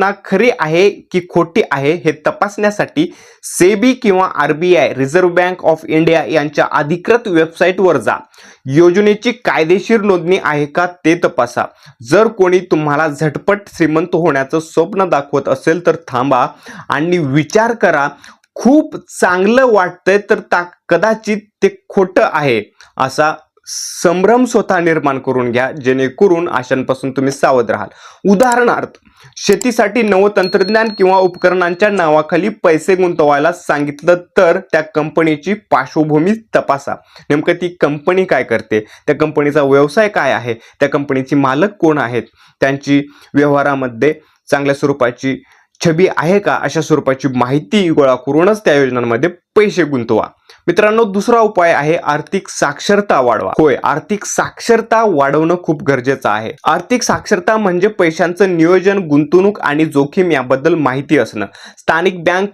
घटना खरी आहे की खोटी आहे हे तपासण्यासाठी सेबी किंवा R B I reserve bank of India यांच्या अधिकृत वेबसाईटवर जा. योजनेची कायदेशीर नोंदणी आहे का ते तपासा. जर कोणी तुम्हाला झटपट श्रीमंत होण्याचं स्वप्न दाखवत असेल तर थांबा आणि विचार करा खूप चांगलं वाटतंय तर ता कदाचित ते खोटं आहे असा संभ्रम स्वतः निर्माण करून घ्या जेणेकरून आशांपासून तुम्ही सावध राहाल. उदाहरणार्थ शेतीसाठी नवं तंत्रज्ञान किंवा उपकरणांच्या नावाखाली पैसे गुंतवायला सांगितलं तर त्या कंपनीची पार्श्वभूमी तपासा. नेमकं ती कंपनी काय करते? त्या कंपनीचा व्यवसाय काय आहे? त्या कंपनीची मालक कोण आहेत? त्यांची व्यवहारामध्ये चांगल्या स्वरूपाची छबी आहे का अशा स्वरूपाची माहिती गोळा करूनच त्या योजनांमध्ये पैसे गुंतवा. मित्रांनो दुसरा उपाय आहे आर्थिक साक्षरता वाढवा. होय आर्थिक साक्षरता वाढवणं खूप गरजेचं आहे. आर्थिक साक्षरता म्हणजे पैशांचं नियोजन गुंतवणूक आणि जोखीम याबद्दल माहिती असणं. स्थानिक बँक